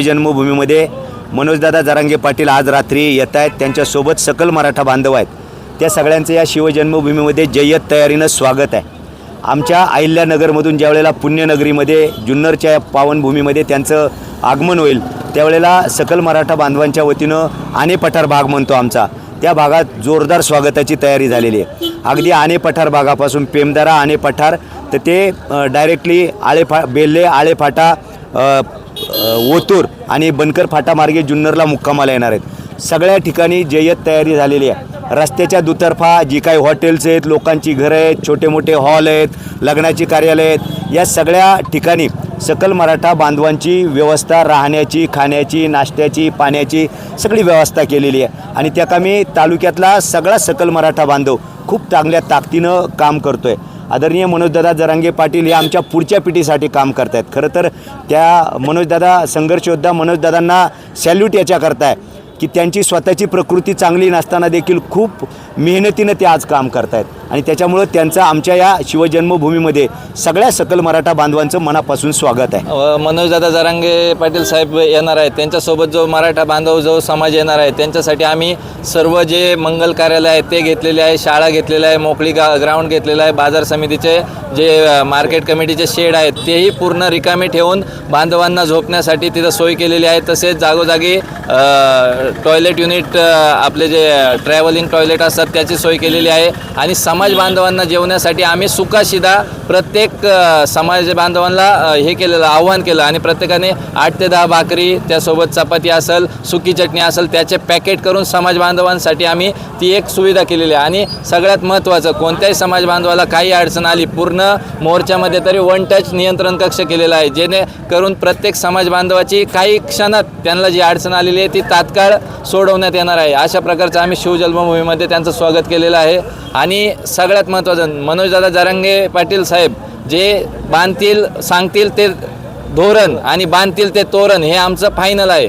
जन्मभूमीमध्ये मनोजदादा जरांगे पाटील आज रात्री येत आहेत. त्यांच्यासोबत सकल मराठा बांधव आहेत. त्या सगळ्यांचं या शिवजन्मभूमीमध्ये जय्यत तयारीनं स्वागत आहे. आमच्या अहिल्यानगरमधून ज्यावेळेला पुण्यनगरीमध्ये जुन्नरच्या पावनभूमीमध्ये त्यांचं आगमन होईल त्यावेळेला सकल मराठा बांधवांच्या वतीनं आणे पठार भाग म्हणतो आमचा. त्या भागात जोरदार स्वागताची तयारी झालेली आहे. अगदी आणे पठार भागापासून पेमदारा आणे पठार तर ते डायरेक्टली आळेफा बेल्ले आळेफाटा ओतूर आणि बनकर फाटा मार्गे जुन्नरला मुक्कामाला येणार आहेत सगळ्या ठिकाणी जय्यत तयारी झालेली आहे. रस्त्याच्या दुतर्फा जी काही हॉटेल्स आहेत लोकांची घरं आहेत छोटे मोठे हॉल आहेत लग्नाची कार्यालय आहेत या सगळ्या ठिकाणी सकल मराठा बांधवांची व्यवस्था राहण्याची खाण्याची नाश्त्याची पाण्याची सगळी व्यवस्था केलेली आहे. आणि त्या कामी तालुक्यातला सगळा सकल मराठा बांधव खूप चांगल्या ताकदीनं काम करतो आहे आदरणीय मनोजदादा जरांगे पाटील हे आमच्या पुढच्या पिढीसाठी काम करत आहेत खरं तर त्या मनोजदादा संघर्षयोद्धा मनोजदादांना सॅल्यूट याच्या करताय की त्यांची स्वतःची प्रकृती चांगली नसताना देखील खूप मेहनतीनं ते आज काम करतायत. आणि त्याच्यामुळं त्यांचं आमच्या या शिवजन्मभूमीमध्ये सगळ्या सकल मराठा बांधवांचं मनापासून स्वागत आहे. मनोजदादा जरांगे पाटील साहेब येणार आहेत. त्यांच्यासोबत जो मराठा बांधव जो समाज येणार आहे त्यांच्यासाठी आम्ही सर्व जे मंगल कार्यालय आहेत ते घेतलेले आहे शाळा घेतलेल्या आहे मोकळी गा ग्राउंड घेतलेलं आहे बाजार समितीचे जे मार्केट कमिटीचे शेड आहेत तेही पूर्ण रिकामे ठेवून बांधवांना झोपण्यासाठी तिथं सोय केलेली आहे. तसेच जागोजागी टॉयलेट युनिट आपले जे ट्रॅव्हलिंग टॉयलेट असतात त्याची सोय केलेली आहे. आणि समाज बांधवांना जेवण्यासाठी आम्ही सुकाशिदा प्रत्येक समाज बांधवांना हे केलेलं आव्हान केलं. आणि प्रत्येकाने आठ ते दहा भाकरी त्यासोबत चपाती असेल सुकी चटणी असेल त्याचे पॅकेट करून समाज बांधवांसाठी आम्ही ती एक सुविधा केलेली आहे. आणि सगळ्यात महत्त्वाचं कोणत्याही समाज बांधवाला काही अडचण आली पूर्ण मोर्चामध्ये तरी वन टच नियंत्रण कक्ष केलेला आहे. जेणेकरून प्रत्येक समाज बांधवाची काही क्षणात त्यांना जी अडचण आलेली आहे ती तात्काळ सोडवण्यात येणार आहे. अशा प्रकारचं आम्ही शिवजन्मभूमीमध्ये त्यांचं स्वागत केलेलं आहे. आणि सगळ्यात महत्त्वाचं मनोजदादा जरांगे पाटील साहेब जे बांधतील सांगतील ते धोरण आणि बांधतील ते तोरण हे आमचं फायनल आहे.